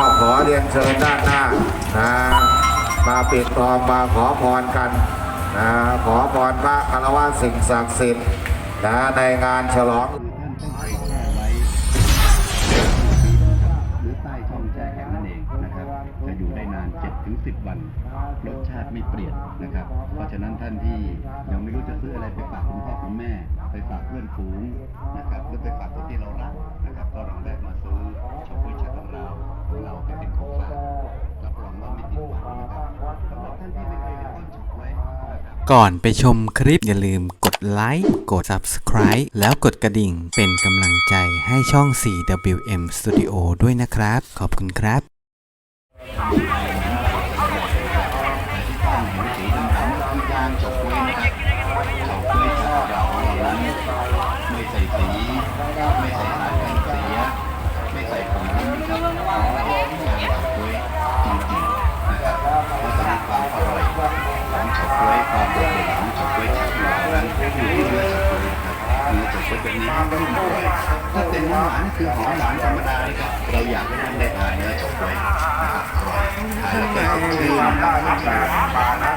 ก็ขอเรียนเชิญด้านหน้านะมาปิดทองมาขอพรกันนะขอพรพระคารวะสิ่งศักดิ์สิทธิ์นะในงานฉลองท่านต้งไปแช่ไว้หรือใต้ช่องแช่แข็งนั่นเองนะครับจะอยู่ได้นาน 7-10 วัน รสชาติไม่เปลี่ยนนะครับ เพราะฉะนั้นท่านที่ยังไม่รู้จะซื้ออะไรไปฝากคุณพ่อคุณแม่ ไปฝากเพื่อนฝูงนะครับหรือไปฝากคนที่เรารักนะครับ ก็ลองได้มาซื้อช็อกโกแลตของเรา เราไปเป็นของฝากรับรองว่าไม่ผิดหวังนะครับสำหรับท่านที่ไม่เคยเห็นต้นช็อกโกแลตนะครับก่อนไปชมคลิปอย่าลืมกดไลค์กด Subscribe แล้วกดกระดิ่งเป็นกำลังใจให้ช่อง 4WM Studio ด้วยนะครับ ขอบคุณครับไม่ใส่สีไม่ใส่สารกันเสียไม่ ใส่ผงนะครับของเรายางเฉาก๊วยจริงๆนะครับเพราะฉะนั้นควาอร่อยของเฉาก๊วยความโดดเด่นของเฉาก๊วยจากเรานั้นอยู่ที่เนื้อเฉาก๊วยครับเนื้อเฉาก๊วยแบบนี้นุ่มอร่อยถ้าเป็นหวานคือหอมหวานธรรมดาเลยครับเราอยากให้ท่านได้ทานเนื้อเฉาก๊วยอร่อยทานแล้วก็สดชื่นสดชื่น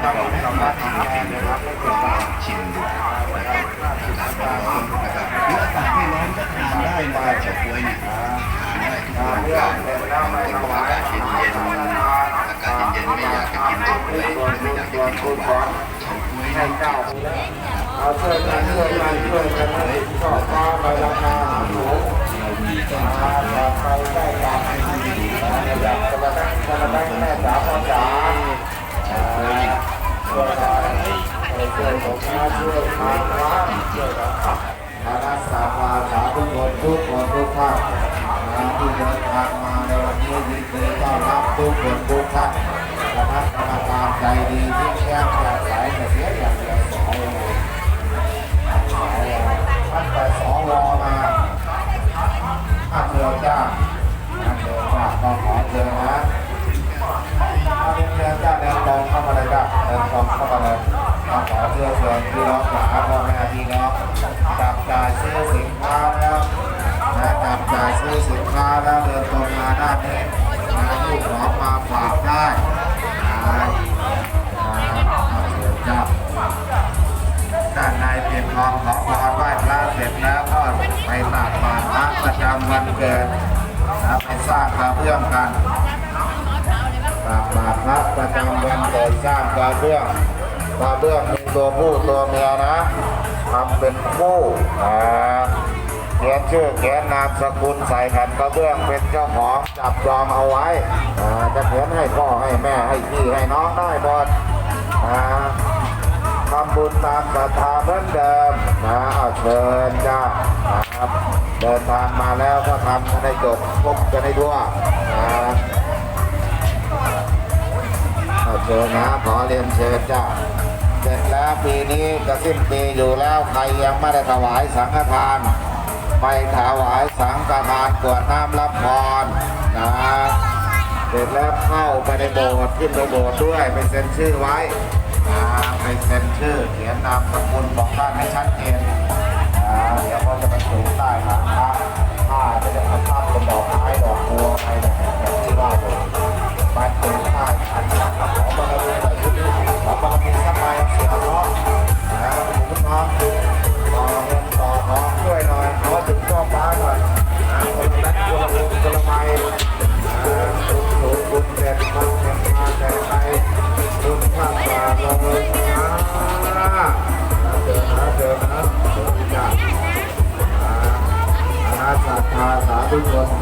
เราได้มาทำเองนะครับเราก็ชิมดูนะครับอากาศร้อนนะครับออากาศไม่ร้อนก็ทานได้นะครับเฉาก๊วยเนี่ย ทานได้ทุกวันครับแต่อากาศเย็นๆอากาศเย็นๆไม่อยากจะกินเฉาก๊วยไม่อยากจะกินของหวานเฉาก๊วยให้เจ้าเอาช่วยกันช่วยกันช่วยกันให้ชอบฟ้าไปราคาสูงเรามีต้นมาเฉาก๊วยากไปได้จากให้ดูดีนะอยากจะมาได้จะมาได้แม่จ๋าพ่อจ๋า จำวันเกิดนะไปสร้างกระเบื้องกันตักบาตรพระประจำวันกิดสร้างกระเบื้องกระเบื้องมีตัวผู้ตัวเมียนะทำเป็นคู่นะเขียนชื่อเขียนนามสกุลใส่แผ่นกระเบื้องเป็นเจ้าของจับจองเอาไว้จะเขียนให้พ่อให้แม่ให้พี่ให้น้องได้หมดอ่ทำบุญตามศรัทธาเหมือนเดิมนะเอาเชิญจ้านะ ครับเดินทางมาแล้วก็ทำกันให้จบครบกันให้ทั่วนะเอาเชิญนะขอเรียนเชิญจ้าเสร็จแล้วปีนี้จะสิ้นปีอยู่แล้วใครยังไม่ได้ถวายสังฆทาน ไปถวายสังฆทานกวดน้ำรับพรนะเสร็จแล้วเข้าไปในโบสถ์ขึ้นไปโบสถ์ด้วยไปเซ็นชื่อไว้อ่าไปเซ็นชื่อเขียนนามสกุลบอกท่านให้ชัดเจน ต้ฐานพร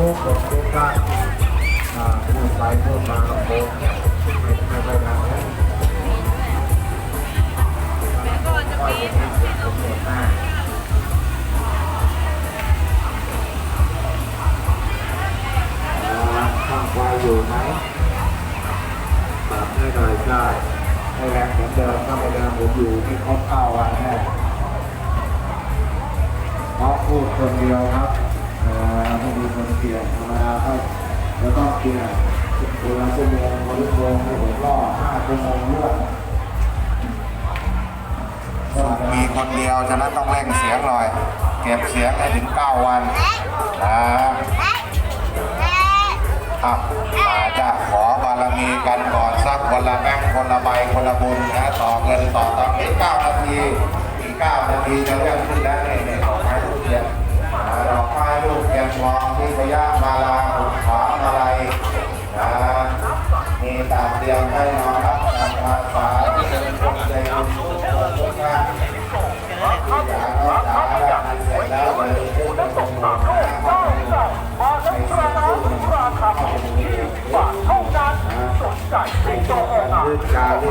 ธุชนทุกคนทุกท่านอ่าพูดไปพูดมาโอ้ไม่ไม่ไปทางนั้นก็จะมีเสียงสดหน้าข้างอยู่ไหมปรับให้หน่อยได้ให้แรงเหมือนเดิมถ้าไม่เดิมผมอยู่ที่ครบเก้าวันแน่เพราะพูดคนเดียวครับ ไม่มีคนเกี่ยวธรรมดาก็แล้วก็เกี่ยวคนละชั่วโมงคนชั่วโมงให้ผมรอห้าชั่วโมงรวดมีคนเดียวฉะนั้นต้องเร่งเสียงหน่อย เก็บเสียงให้ถึงเก้าวันนะอะมาจะขอบารมีกันก่อนสักคนละแบงคนละใบคนละบุญนะต่อเงินต่อตอนนี้เก้านาทีอีกเก้านาทีจะเริ่มขึ้นแล้ว ลูกเทียนทองที่พยามาลาหุบขามาลัยนะมีตาเตรียมให้นอนรับการภาษาที่เป็นคนใจบุญทุกท่านอยากรักษาแบบนั้นเสร็จแล้วเลยขึ้นไปตรงหน้าห้องในสิ่งที่มันราคาที่บาทเท่านั้นสนใจให้จองออกอ่านการที่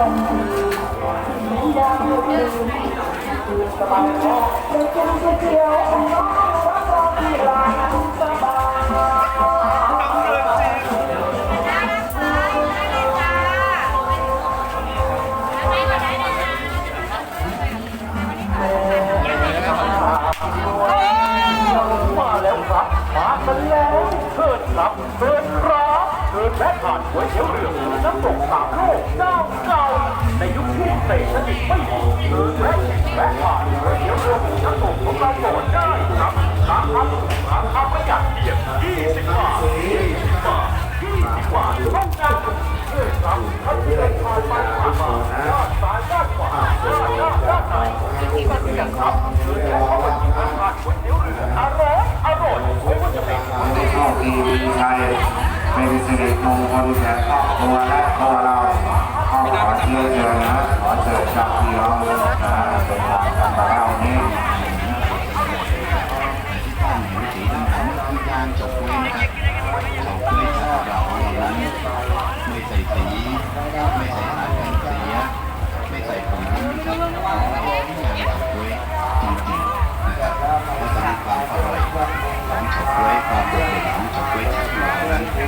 Thank you. ษฐกิจไม่ดีเชิญแวะแวะผ่านก๋วยเตี๋ยวรือหมูน้ำตกของเราก่อนได้ครับราคาถูกราคาประหยัดเพียง20บาท20บาท20บาทเท่านั้นเชิญครับท่านที่เดินผ่านไปผ่านมาด้านซ้ายด้านขวาด้านหน้าด้านในที่มันเรียกครับเชิญแวะเข้ามาที่ร้านก๋วยเตี๋ยวเรืออร่อยอร่อยไม่ว่าจะเป็นขอให้โชคดีมีชัยเป็นสิริมงคลแก่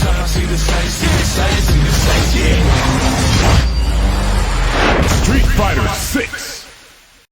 time I see the sights, see the sights, see the sights, yeah. Street Fighter 6.